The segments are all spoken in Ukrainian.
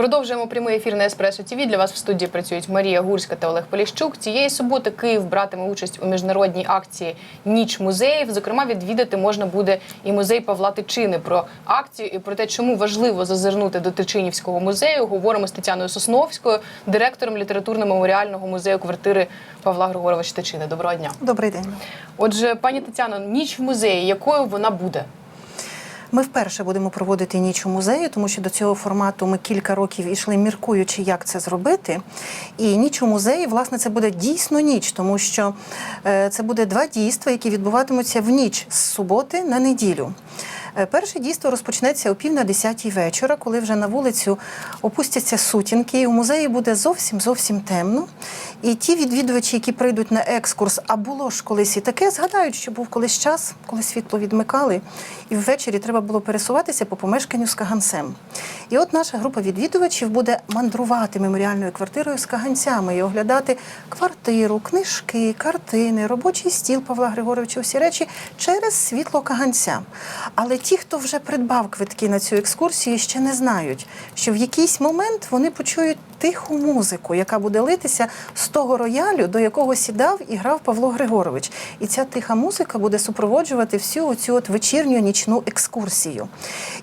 Продовжуємо прямий ефір на Еспресо ТВ. Для вас в студії працюють Марія Гурська та Олег Поліщук. Цієї суботи Київ братиме участь у міжнародній акції Ніч музеїв. Зокрема, відвідати можна буде і музей Павла Тичини. Про акцію і про те, чому важливо зазирнути до Тичинівського музею. Говоримо з Тетяною Сосновською, директором літературно-меморіального музею квартири Павла Григоровича Тичини. Доброго дня. Добрий день. Отже, пані Тетяно, ніч в музеї, якою вона буде? Ми вперше будемо проводити ніч у музеї, тому що до цього формату ми кілька років ішли, міркуючи, як це зробити. І ніч у музеї, власне, це буде дійсно ніч, тому що е, це буде два дійства, які відбуватимуться в ніч з суботи на неділю. Е, Перше дійство розпочнеться о пів на десятій вечора, коли вже на вулицю опустяться сутінки. і У музеї буде зовсім зовсім темно. І ті відвідувачі, які прийдуть на екскурс, а було ж колись і таке, згадають, що був колись час, коли світло відмикали, і ввечері треба було пересуватися по помешканню з каганцем. І от наша група відвідувачів буде мандрувати меморіальною квартирою з каганцями і оглядати квартиру, книжки, картини, робочий стіл Павла Григоровича, всі речі через світло каганця. Але ті, хто вже придбав квитки на цю екскурсію, ще не знають, що в якийсь момент вони почують тиху музику, яка буде литися з того роялю, до якого сідав і грав Павло Григорович. І ця тиха музика буде супроводжувати всю оцю от вечірню нічну екскурсію.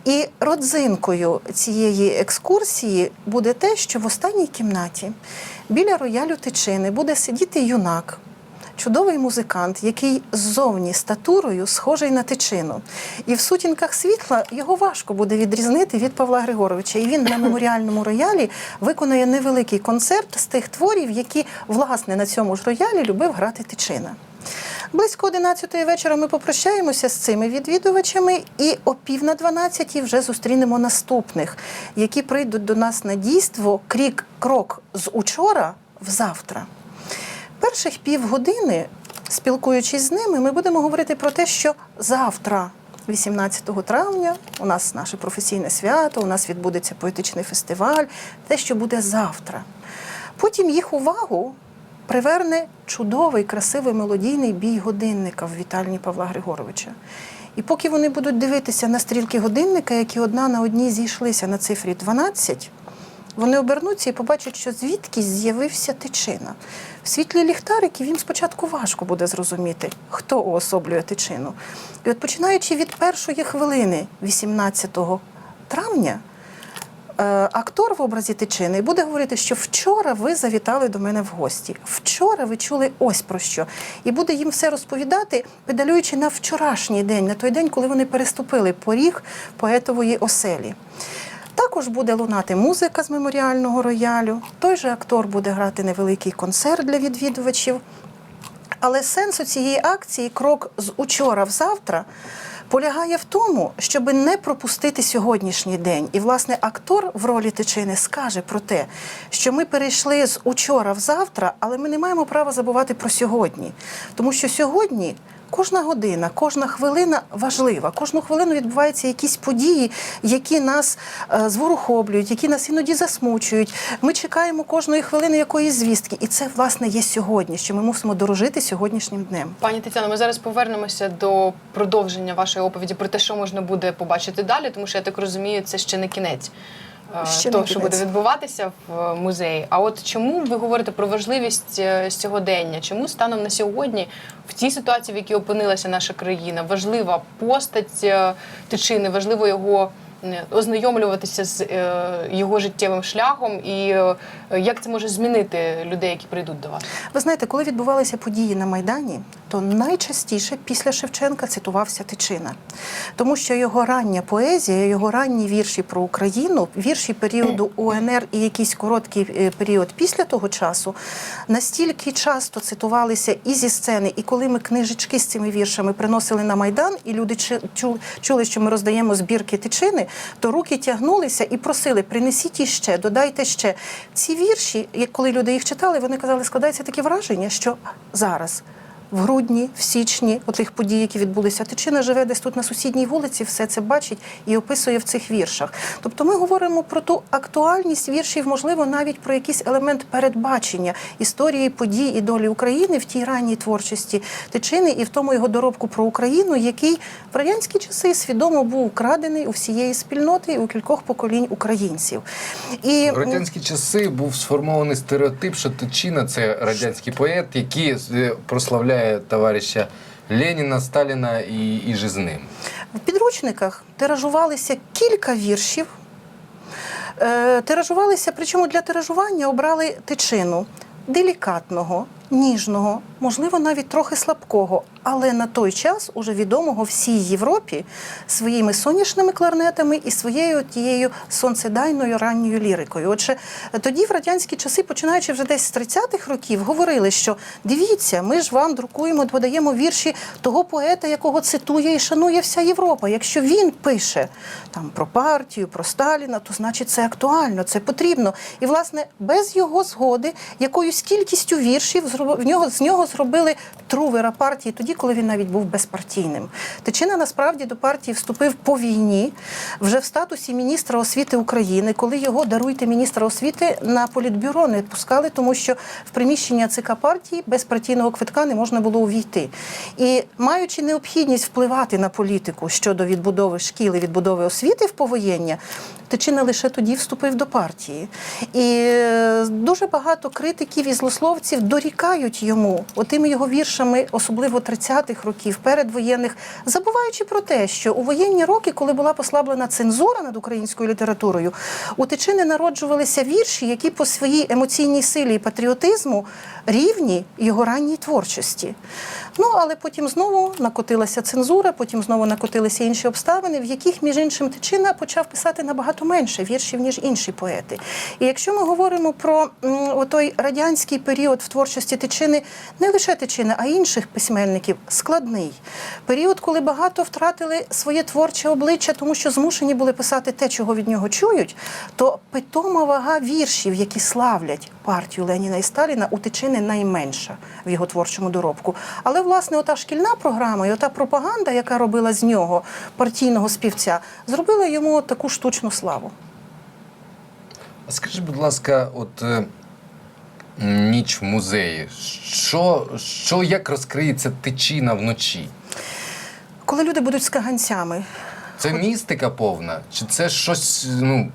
І родзинкою цієї екскурсії буде те, що в останній кімнаті біля роялю тичини буде сидіти юнак. Чудовий музикант, який ззовні статурою схожий на тичину. І в сутінках світла його важко буде відрізнити від Павла Григоровича. І він на меморіальному роялі виконує невеликий концерт з тих творів, які власне на цьому ж роялі любив грати тичина. Близько 11 вечора ми попрощаємося з цими відвідувачами, і о пів на 12 вже зустрінемо наступних, які прийдуть до нас на дійство крік крок з учора в завтра. Перших півгодини, спілкуючись з ними, ми будемо говорити про те, що завтра, 18 травня, у нас наше професійне свято, у нас відбудеться поетичний фестиваль, те, що буде завтра. Потім їх увагу приверне чудовий, красивий мелодійний бій годинника в вітальні Павла Григоровича. І поки вони будуть дивитися на стрілки годинника, які одна на одній зійшлися на цифрі 12, вони обернуться і побачать, що звідки з'явився тичина. В світлі ліхтариків їм спочатку важко буде зрозуміти, хто уособлює тичину. І от починаючи від першої хвилини, 18 травня, е, актор в образі тичини буде говорити, що вчора ви завітали до мене в гості. Вчора ви чули ось про що. І буде їм все розповідати, педалюючи на вчорашній день, на той день, коли вони переступили поріг поетової оселі. Також буде лунати музика з меморіального роялю. Той же актор буде грати невеликий концерт для відвідувачів. Але сенс у цієї акції крок з учора в завтра полягає в тому, щоб не пропустити сьогоднішній день. І, власне, актор в ролі тичини скаже про те, що ми перейшли з учора в завтра, але ми не маємо права забувати про сьогодні. Тому що сьогодні. Кожна година, кожна хвилина важлива. Кожну хвилину відбуваються якісь події, які нас е, зворухоблюють, які нас іноді засмучують. Ми чекаємо кожної хвилини якоїсь звістки, і це власне є сьогодні, що ми мусимо дорожити сьогоднішнім днем. Пані Тетяно, ми зараз повернемося до продовження вашої оповіді про те, що можна буде побачити далі, тому що я так розумію, це ще не кінець. Ще того, що буде відбуватися в е, музеї. А от чому ви говорите про важливість е, сьогодення? Чому станом на сьогодні, в тій ситуації, в якій опинилася наша країна, важлива постать е, тичини, важливо його ознайомлюватися з е, його життєвим шляхом, і е, як це може змінити людей, які прийдуть до вас? Ви знаєте, коли відбувалися події на Майдані, то найчастіше після Шевченка цитувався Тичина, тому що його рання поезія, його ранні вірші про Україну, вірші періоду УНР і якийсь короткий е, період після того часу настільки часто цитувалися і зі сцени, і коли ми книжечки з цими віршами приносили на Майдан, і люди чули, що ми роздаємо збірки тичини, то руки тягнулися і просили: принесіть іще, додайте ще. Ці вірші, коли люди їх читали, вони казали, складається таке враження, що зараз в грудні, в січні, отих подій, які відбулися. Тичина живе десь тут на сусідній вулиці, все це бачить і описує в цих віршах. Тобто ми говоримо про ту актуальність віршів, можливо, навіть про якийсь елемент передбачення історії подій і долі України в тій ранній творчості Тичини і в тому його доробку про Україну, який в радянські часи свідомо був украдений у всієї спільноти і у кількох поколінь українців. І В радянські часи був сформований стереотип, що Тичина це радянський поет, який е, прославляє товариша Леніна, Сталіна і, і же. В підручниках тиражувалися кілька віршів. Е, Тиражувалися, причому для тиражування обрали тичину делікатного, ніжного, можливо, навіть трохи слабкого, але на той час уже відомого всій Європі своїми сонячними кларнетами і своєю тією сонцедайною ранньою лірикою. Отже, тоді в радянські часи, починаючи вже десь з 30-х років, говорили, що дивіться, ми ж вам друкуємо, подаємо вірші того поета, якого цитує і шанує вся Європа. Якщо він пише там про партію, про Сталіна, то значить це актуально, це потрібно. І власне без його згоди, якоюсь кількістю віршів зроб- в нього з нього зробили трувера партії тоді, коли він навіть був безпартійним. Тичина насправді до партії вступив по війні вже в статусі міністра освіти України, коли його даруйте міністра освіти на політбюро не пускали, тому що в приміщення ЦК партії без партійного квитка не можна було увійти. І маючи необхідність впливати на політику щодо відбудови шкіл і відбудови освіти в повоєння, Тичина лише тоді вступив до партії. І е, дуже багато критиків і злословців дорікають йому отими його віршами, особливо 30-х років, передвоєнних, забуваючи про те, що у воєнні роки, коли була послаблена цензура над українською літературою, у Тичини народжувалися вірші, які по своїй емоційній силі і патріотизму рівні його ранній творчості. Ну, але потім знову накотилася цензура, потім знову накотилися інші обставини, в яких, між іншим, Тичина почав писати набагато менше віршів, ніж інші поети. І якщо ми говоримо про той радянський період в творчості Тичини, не лише Тичини, а інших письменників, складний. Період, коли багато втратили своє творче обличчя, тому що змушені були писати те, чого від нього чують, то питома вага віршів, які славлять партію Леніна і Сталіна, у Тичини найменша в його творчому доробку. Але власне ота шкільна програма і ота пропаганда, яка робила з нього партійного співця, зробила йому таку штучну славу. А скажи, будь ласка, от е, ніч в музеї. Що, що як розкриється Тичина вночі? Коли люди будуть з каганцями, Це містика повна? Чи це щось, ну,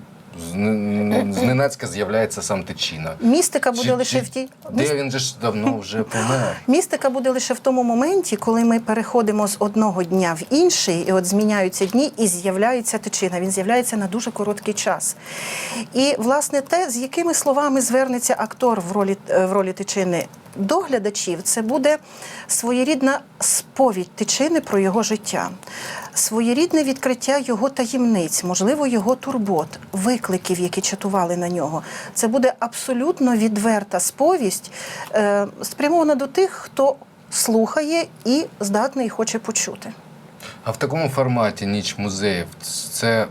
зненацька з'являється сам Тичина? містика буде Чи- лише в тій Де він же ж давно вже помер? Містика буде лише в тому моменті, коли ми переходимо з одного дня в інший, і от зміняються дні, і з'являється тичина. Він з'являється на дуже короткий час. І власне те, з якими словами звернеться актор в ролі е, в ролі тичини. До глядачів це буде своєрідна сповідь тичини про його життя, своєрідне відкриття його таємниць, можливо, його турбот, викликів, які чатували на нього. Це буде абсолютно відверта сповість, е, спрямована до тих, хто слухає і здатний і хоче почути. А в такому форматі ніч музеїв це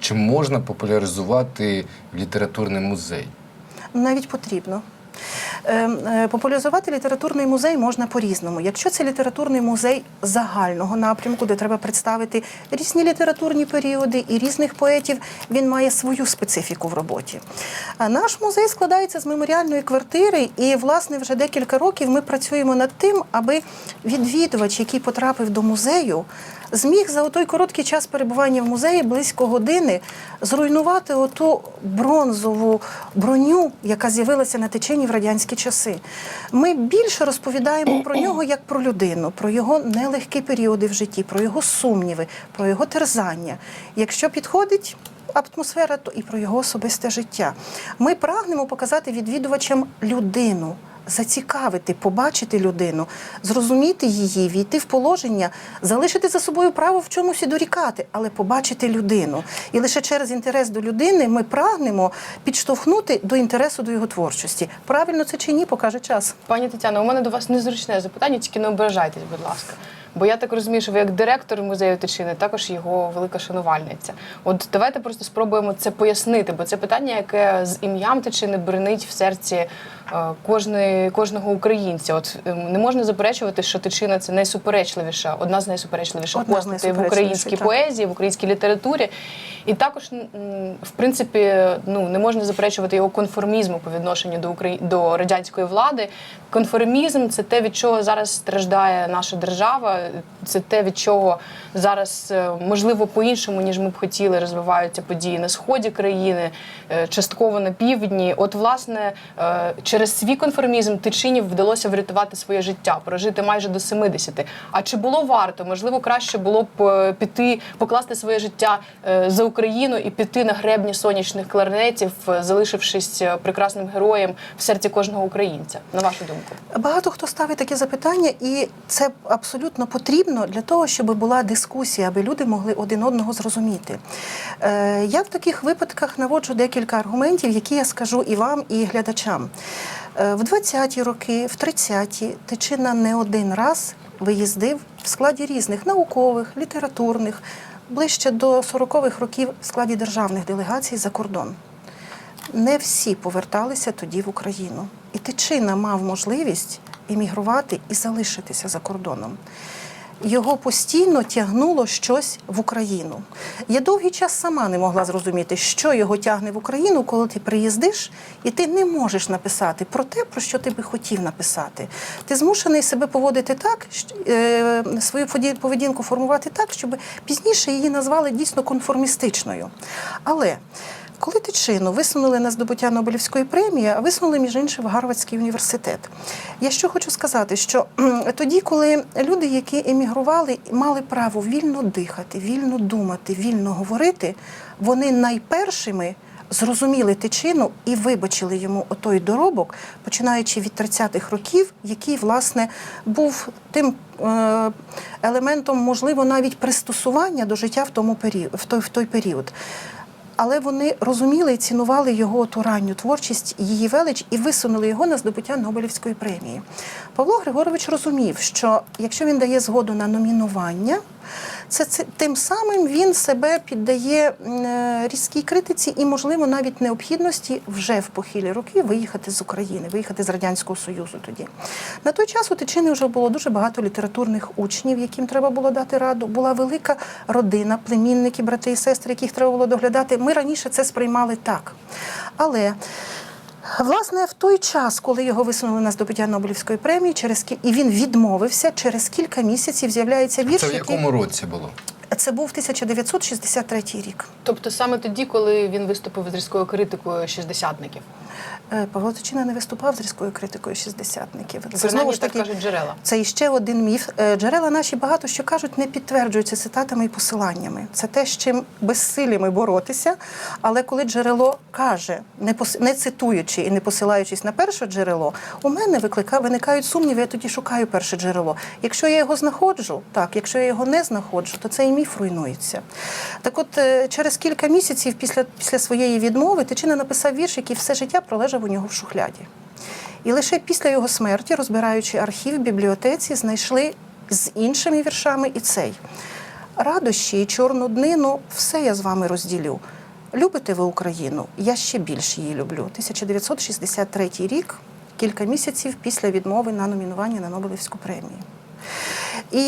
чи можна популяризувати літературний музей? Навіть потрібно. Е, е, Популяризувати літературний музей можна по-різному. Якщо це літературний музей загального напрямку, де треба представити різні літературні періоди і різних поетів, він має свою специфіку в роботі. Наш музей складається з меморіальної квартири, і, власне, вже декілька років ми працюємо над тим, аби відвідувач, який потрапив до музею, зміг за той короткий час перебування в музеї близько години зруйнувати оту бронзову броню, яка з'явилася на течені в радянські часи. Ми більше розповідаємо про нього як про людину, про його нелегкі періоди в житті, про його сумніви, про його терзання. Якщо підходить. Атмосфера, то і про його особисте життя. Ми прагнемо показати відвідувачам людину, зацікавити, побачити людину, зрозуміти її, війти в положення, залишити за собою право в чомусь і дорікати, але побачити людину. І лише через інтерес до людини ми прагнемо підштовхнути до інтересу до його творчості. Правильно це чи ні, покаже час. Пані Тетяно, у мене до вас незручне запитання, тільки не ображайтесь, будь ласка. Бо я так розумію, що ви як директор музею Тичини, також його велика шанувальниця. От давайте просто спробуємо це пояснити, бо це питання, яке з ім'ям Тичини бренить в серці е, кожної, кожного українця. От е, не можна заперечувати, що Тичина це найсуперечливіша, одна з найсуперечливіших постатей в українській так. поезії, в українській літературі. І також, в принципі, ну не можна заперечувати його конформізму по відношенню до Украї... до радянської влади. Конформізм це те, від чого зараз страждає наша держава. Це те, від чого зараз е, можливо по-іншому, ніж ми б хотіли, розвиваються події на сході країни, е, частково на півдні. От, власне, е, через свій конформізм Тичинів вдалося врятувати своє життя, прожити майже до 70. А чи було варто? Можливо, краще було б піти, покласти своє життя за Україну і піти на гребні сонячних кларнетів, залишившись прекрасним героєм в серці кожного українця. На вашу думку? Багато хто ставить такі запитання, і це абсолютно потрібно для того, щоб була дискусія, аби люди могли один одного зрозуміти. Е, Я в таких випадках наводжу декілька аргументів, які я скажу і вам, і глядачам. Е, В 20-ті роки, в 30-ті Тичина не один раз виїздив в складі різних наукових, літературних, ближче до 40-х років в складі державних делегацій за кордон не всі поверталися тоді в Україну. І Тичина мав можливість емігрувати і залишитися за кордоном. Його постійно тягнуло щось в Україну. Я довгий час сама не могла зрозуміти, що його тягне в Україну, коли ти приїздиш, і ти не можеш написати про те, про що ти би хотів написати. Ти змушений себе поводити так, е, свою поведінку формувати так, щоб пізніше її назвали дійсно конформістичною. Але коли Тичину висунули на здобуття Нобелівської премії, а висунули, між іншим, в Гарвардський університет. Я що хочу сказати, що тоді, коли люди, які емігрували, мали право вільно дихати, вільно думати, вільно говорити, вони найпершими зрозуміли тичину і вибачили йому отой доробок, починаючи від 30-х років, який, власне, був тим е, елементом, можливо, навіть пристосування до життя в, тому період, в, той, в той період. Але вони розуміли і цінували його ту ранню творчість, її велич і висунули його на здобуття Нобелівської премії. Павло Григорович розумів, що якщо він дає згоду на номінування, це, це тим самим він себе піддає е, різкій критиці і, можливо, навіть необхідності вже в похилі роки виїхати з України, виїхати з радянського союзу. Тоді на той час у Тичини вже було дуже багато літературних учнів, яким треба було дати раду. Була велика родина, племінники, брати і сестри, яких треба було доглядати. Ми раніше це сприймали так. Але Власне, в той час, коли його висунули на здобуття Нобелівської премії, через кі- і він відмовився, через кілька місяців з'являється вірш. Це в який- якому році було? Це був 1963 рік. Тобто саме тоді, коли він виступив з різкою критикою шістдесятників. Е, Павло Тичина не виступав з різкою критикою шістдесятників. Це Принаймні, знову ж так таки кажуть джерела. Це іще один міф. Е, Джерела наші багато що кажуть, не підтверджуються цитатами і посиланнями. Це те, з чим безсиліми боротися. Але коли джерело каже, не пос... не цитуючи і не посилаючись на перше джерело, у мене виклика... виникають сумніви. Я тоді шукаю перше джерело. Якщо я його знаходжу, так, якщо я його не знаходжу, то цей міф руйнується. Так, от е, через кілька місяців після, після своєї відмови Тичина написав вірш, який все життя пролежав у нього в шухляді. І лише після його смерті, розбираючи архів в бібліотеці, знайшли з іншими віршами і цей. Радощі і чорну днину все я з вами розділю. Любите ви Україну? Я ще більше її люблю. 1963 рік, кілька місяців після відмови на номінування на Нобелівську премію. І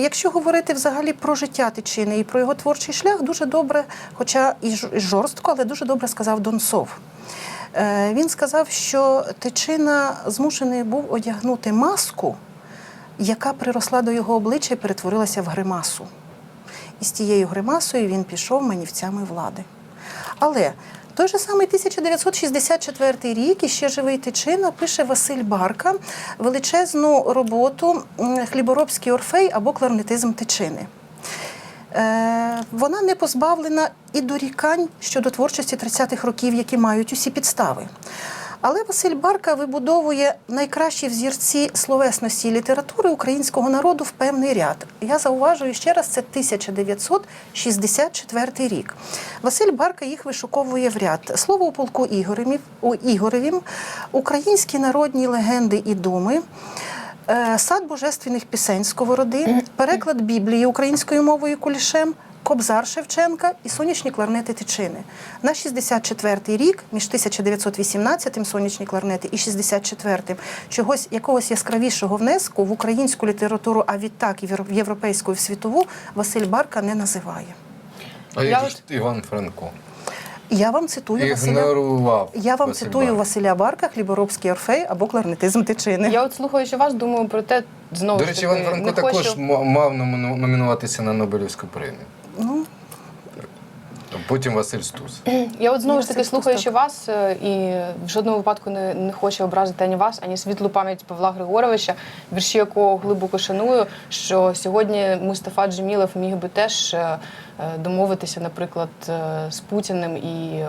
якщо говорити взагалі про життя Тичини і про його творчий шлях, дуже добре, хоча і жорстко, але дуже добре сказав Донцов. Е, Він сказав, що Тичина змушений був одягнути маску, яка приросла до його обличчя і перетворилася в гримасу. І з тією гримасою він пішов манівцями влади. Але той же самий 1964 рік, і ще живий Тичина, пише Василь Барка величезну роботу Хліборобський орфей або кларнетизм Тичини. Е, Вона не позбавлена і дорікань щодо творчості 30-х років, які мають усі підстави. Але Василь Барка вибудовує найкращі взірці словесності і літератури українського народу в певний ряд. Я зауважую ще раз, це 1964 рік. Василь Барка їх вишуковує в ряд. Слово у полку Ігоревім, Ігоревім, українські народні легенди і думи. Е, Сад божественних пісень Сковороди, переклад Біблії українською мовою кулішем, Кобзар Шевченка і сонячні кларнети Тичини. На 64-й рік, між 1918-м сонячні кларнети і 64-м, чогось якогось яскравішого внеску в українську літературу, а відтак і в європейську і в світову, Василь Барка не називає. А як же ж Іван Франко? Я вам цитую Василя. Я вам Василь цитую Барк. Василя Барка, хліборобський орфей або кларнетизм Тичини. Я от слухаючи вас, думаю про те, знову До речі, Іван Франко також хочу... мав номіну- номінуватися на Нобелівську премію. Ну, Потім Василь Стус. Я от знову ж таки слухаючи вас, е, і в жодному випадку не, не хочу образити ані вас, ані світлу пам'ять Павла Григоровича, вірші якого глибоко шаную. Що сьогодні Мустафа Джемілов міг би теж е, е, домовитися, наприклад, з Путіним і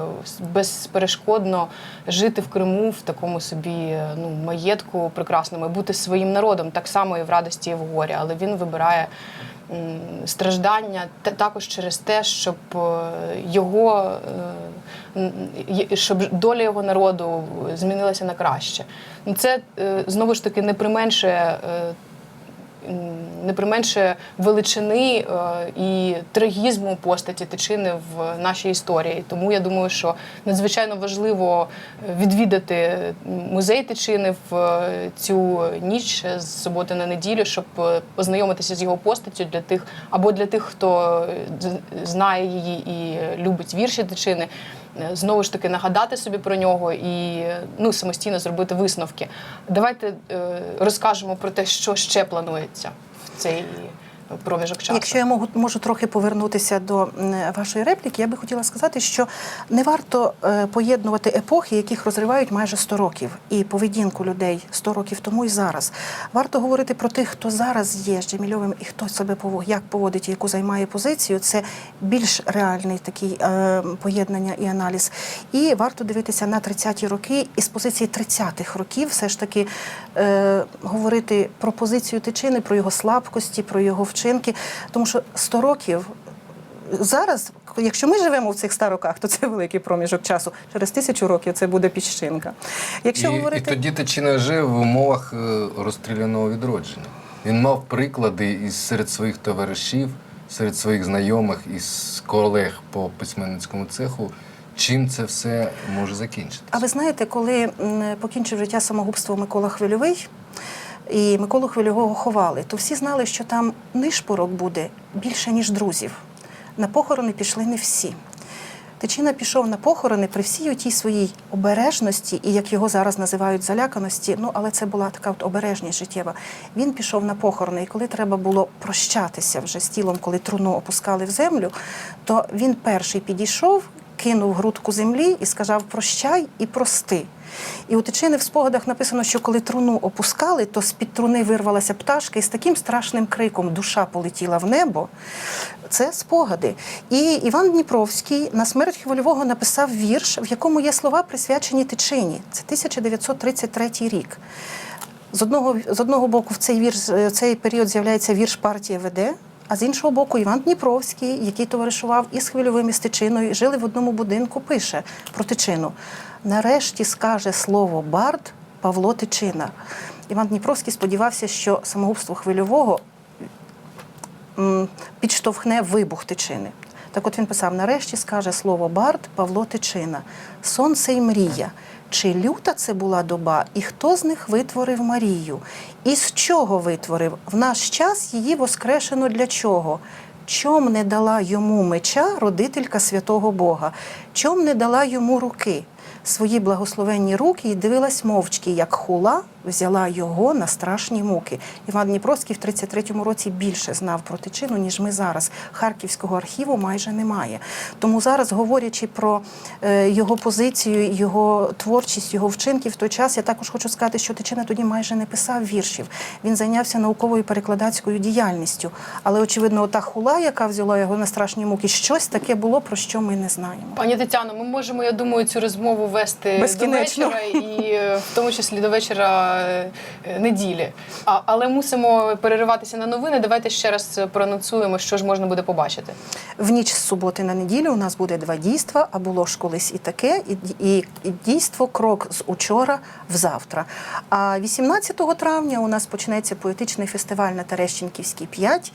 безперешкодно жити в Криму в такому собі ну маєтку прекрасному, і бути своїм народом, так само і в радості, і в горі. Але він вибирає страждання також через те, щоб е, його е, щоб доля його народу змінилася на краще. Це е, знову ж таки не применшує. Е, Не применшує величини е, і трагізму постаті Тичини в нашій історії. Тому я думаю, що надзвичайно важливо відвідати музей Тичини в е, цю ніч з суботи на неділю, щоб е, познайомитися з його постаттю для тих або для тих, хто е, знає її і любить вірші Тичини. Е, Знову ж таки нагадати собі про нього і ну самостійно зробити висновки. Давайте е, розкажемо про те, що ще планується в цей проміжок часу. Якщо я можу, можу трохи повернутися до вашої репліки, я би хотіла сказати, що не варто е, поєднувати епохи, яких розривають майже 100 років, і поведінку людей 100 років тому і зараз. Варто говорити про тих, хто зараз є з Джемільовим і хто себе поводить, як поводить, яку займає позицію. Це більш реальний такий е, поєднання і аналіз. І варто дивитися на 30-ті роки і з позиції 30-х років все ж таки е, говорити про позицію тичини, про його слабкості, про його вчинки. Тому що 100 років зараз, якщо ми живемо в цих 100 роках, то це великий проміжок часу. Через тисячу років це буде піщинка. Якщо і, говорити і тоді Тичина жив в умовах е, розстріляного відродження. Він мав приклади із серед своїх товаришів, серед своїх знайомих із колег по письменницькому цеху. Чим це все може закінчитися? А ви знаєте, коли покінчив життя самогубство Микола Хвильовий, і Миколу Хвильового ховали, то всі знали, що там нишпорок буде більше, ніж друзів. На похорони пішли не всі. Тичина пішов на похорони при всій тій своїй обережності, і як його зараз називають заляканості, ну але це була така от обережність життєва. Він пішов на похорони, і коли треба було прощатися вже з тілом, коли труну опускали в землю, то він перший підійшов, кинув грудку землі і сказав прощай і прости. І у Тичини в спогадах написано, що коли труну опускали, то з-під труни вирвалася пташка і з таким страшним криком душа полетіла в небо. Це спогади. І Іван Дніпровський на смерть Хвильового написав вірш, в якому є слова присвячені Тичині. Це 1933 рік. З одного, з одного боку, в цей вірш, в цей період з'являється вірш партія веде. А з іншого боку, Іван Дніпровський, який товаришував із хвильовим з тичиною, жили в одному будинку, пише про тичину. Нарешті скаже слово Бард Павло Тичина. Іван Дніпровський сподівався, що самогубство хвильового підштовхне вибух тичини. Так от він писав: нарешті скаже слово Барт Павло Тичина, сонце й мрія. Чи люта це була доба, і хто з них витворив Марію? І з чого витворив? В наш час її воскрешено для чого? Чом не дала йому меча родителька святого Бога? Чом не дала йому руки? Свої благословенні руки і дивилась мовчки, як хула взяла його на страшні муки. Іван Дніпровський в 33-му році більше знав про тичину, ніж ми зараз. Харківського архіву майже немає. Тому зараз, говорячи про е, його позицію, його творчість, його вчинки в той час, я також хочу сказати, що Тичина тоді майже не писав віршів. Він зайнявся науковою перекладацькою діяльністю. Але, очевидно, та хула, яка взяла його на страшні муки, щось таке було, про що ми не знаємо. Пані Тетяно, ми можемо, я думаю, цю розмову вести до вечора, і в тому числі до вечора е, неділі. А, але мусимо перериватися на новини. Давайте ще раз проанонсуємо, що ж можна буде побачити. В ніч з суботи на неділю у нас буде два дійства, а було ж колись і таке, і, і, і дійство крок з учора в завтра. А 18 травня у нас почнеться поетичний фестиваль на Терещенківській 5.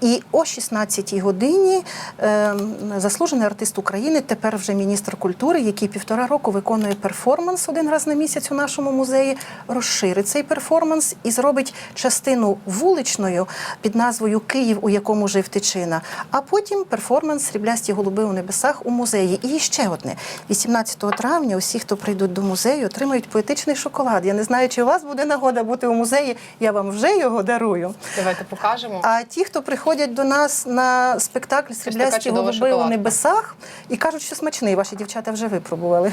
І о 16 годині е, заслужений артист України, тепер вже міністр культури, який півтора року виконує перформанс один раз на місяць у нашому музеї, розширить цей перформанс і зробить частину вуличною під назвою Київ, у якому жив Тичина. А потім перформанс Сріблясті голуби у небесах у музеї. І ще одне: 18 травня усі, хто прийдуть до музею, отримають поетичний шоколад. Я не знаю, чи у вас буде нагода бути у музеї. Я вам вже його дарую. Давайте покажемо. А ті, хто приходять до нас на спектакль Сріблясті голуби у небесах і кажуть, що смачний, ваші дівчата вже випробували.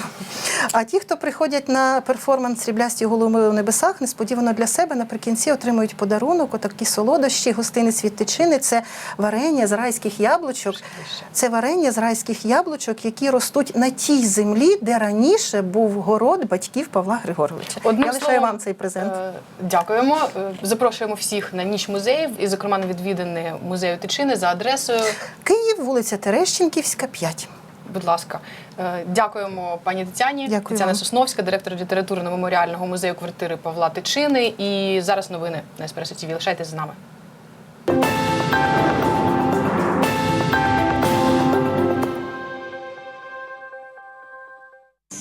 А ті, хто приходять на перформанс Сріблясті голуби у небесах, несподівано для себе наприкінці отримують подарунок, отакі солодощі, гостиниць від тичини. Це варення з райських яблучок. Це варення з райських яблучок, які ростуть на тій землі, де раніше був город батьків Павла Григоровича. Одним Я лишаю словом, вам цей презент. е, Дякуємо. Е, Запрошуємо всіх на ніч музеїв і, зокрема, на відвідини музею Тичини за адресою. Київ, вулиця Терещенківська, 5. Будь ласка, дякуємо пані Тетяні. Дякую Тетяна вам. Сосновська, директор літературно-меморіального музею квартири Павла Тичини. І зараз новини на Еспресо ТВ. Лишайтесь з нами.